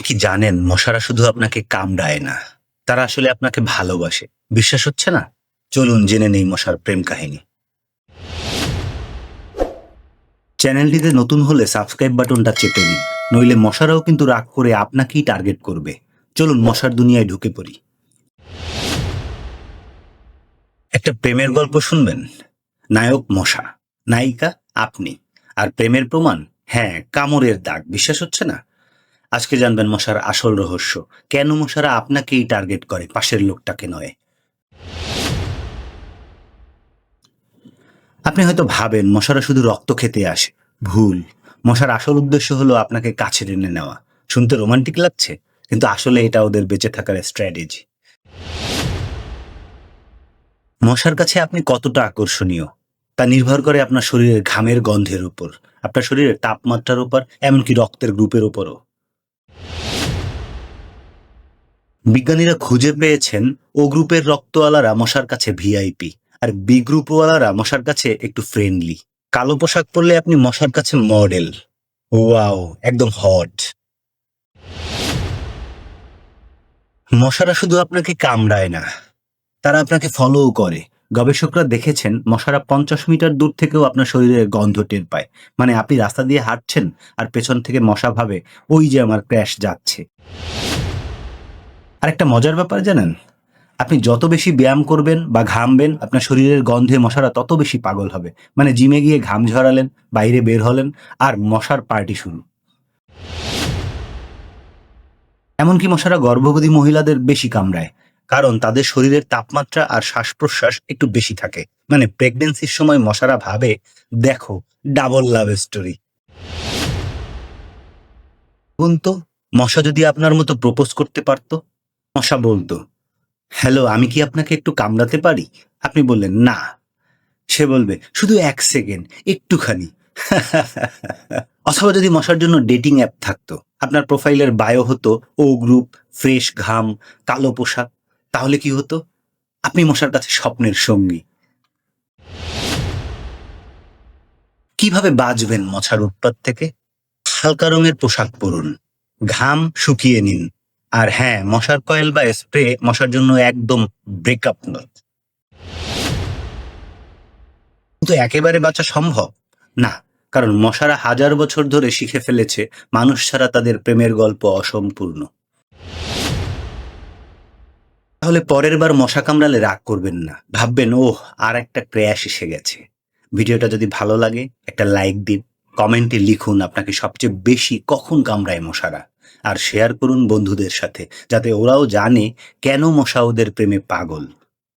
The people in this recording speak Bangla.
আপনি কি জানেন, মশারা শুধু আপনাকে কামড়ায় না, তারা আসলে আপনাকে ভালোবাসে। বিশ্বাস হচ্ছে না? চলুন জেনে নেই মশার প্রেম কাহিনী। চ্যানেলটিতে নতুন হলে সাবস্ক্রাইব বাটনটা চেপে দিন নইলে মশারাও কিন্তু রাগ করে আপনাকেই টার্গেট করবে। চলুন মশার দুনিয়ায় ঢুকে পড়ি। একটা প্রেমের গল্প শুনবেন? নায়ক মশা, নায়িকা আপনি, আর প্রেমের প্রমাণ হ্যাঁ কামড়ের দাগ, বিশ্বাস হচ্ছে না? আজকে জানবেন মশার আসল রহস্য। কেন মশারা আপনাকেই টার্গেট করে, পাশের লোকটাকে নয়? আপনি হয়তো ভাবেন, মশারা শুধু রক্ত খেতে আসে। ভুল। মশার আসল উদ্দেশ্য হলো আপনাকে কাছে টেনে নেওয়া। শুনতে রোমান্টিক লাগছে, কিন্তু আসলে এটা ওদের বেঁচে থাকার স্ট্র্যাটেজি। মশার কাছে আপনি কতটা আকর্ষণীয়? তা নির্ভর করে আপনার শরীরের ঘামের গন্ধের উপর, আপনার শরীরের তাপমাত্রার উপর, এমনকি রক্তের গ্রুপের উপরও। বিজ্ঞানীরা খুঁজে পেয়েছেন ও গ্রুপের রক্তওয়ালারা মশার কাছে ভিআইপি, আর বি গ্রুপওয়ালারা মশার কাছে একটু ফ্রেন্ডলি। কালো পোশাক পরলে আপনি মশার কাছে মডেল। ওয়াও, একদম হট। মশারা শুধু আপনাকে কামড়ায় না, তারা আপনাকে ফলোও করে। গবেষকরা দেখেছেন মশারা পঞ্চাশ মিটার দূর থেকেও আপনার শরীরে গন্ধ টের পায়। মানে আপনি রাস্তা দিয়ে হাঁটছেন আর পেছন থেকে মশা ভাবে, ওই যে আমার ক্র্যাশ যাচ্ছে। আর একটা মজার ব্যাপার জানেন? আপনি যত বেশি ব্যায়াম করবেন বা ঘামবেন, আপনার শরীরের গন্ধে মশারা তত বেশি পাগল হবে। মানে জিমে গিয়ে ঘাম ঝরালেন, বাইরে বের হলেন, আর মশার পার্টি শুরু। এমনকি মশারা গর্ভবতী মহিলাদের বেশি কামড়ায়, কারণ তাদের শরীরের তাপমাত্রা আর শ্বাস প্রশ্বাস একটু বেশি থাকে। মানে প্রেগনেন্সির সময় মশারা ভাবে, দেখো ডাবল লাভ স্টোরি তো, মশা যদি আপনার মতো প্রপোজ করতে পারতো মশা বলতো, হ্যালো, আমি কি আপনাকে একটু কামড়াতে পারি? আপনি বললেন, না। সে বলবে, শুধু এক সেকেন্ড, একটুখানি। অথবা যদি মশার জন্য ডেটিং অ্যাপ থাকতো, আপনার প্রোফাইলের বায়ো হতো, ও গ্রুপ, ফ্রেশ ঘাম, কালো পোশাক, তাহলে কি হতো? আপনি মশার কাছে স্বপ্নের সঙ্গী। কীভাবে বাঁচবেন মশার উৎপাত থেকে? হালকা রঙের পোশাক পরুন, ঘাম শুকিয়ে নিন। আর হ্যাঁ মশার কয়েল বা স্প্রে মশার জন্য একদম ব্রেকআপ নয়। কিন্তু একেবারে বাঁচা সম্ভব? না, কারণ মশারা হাজার বছর ধরে শিখে ফেলেছে, মানুষ ছাড়া তাদের প্রেমের গল্প অসম্পূর্ণ। তাহলে পরের বার মশা কামড়ালে রাগ করবেন না। ভাববেন, ওহ, আর একটা ক্র্যাশ এসে গেছে। ভিডিওটা যদি ভালো লাগে, একটা লাইক দিন কমেন্টে লিখুন আপনাকে সবচেয়ে বেশি কখন কামড়ায় মশারা। আর শেয়ার করুন বন্ধুদের সাথে যাতে ওরাও জানে কেন মশা ওদের প্রেমে পাগল।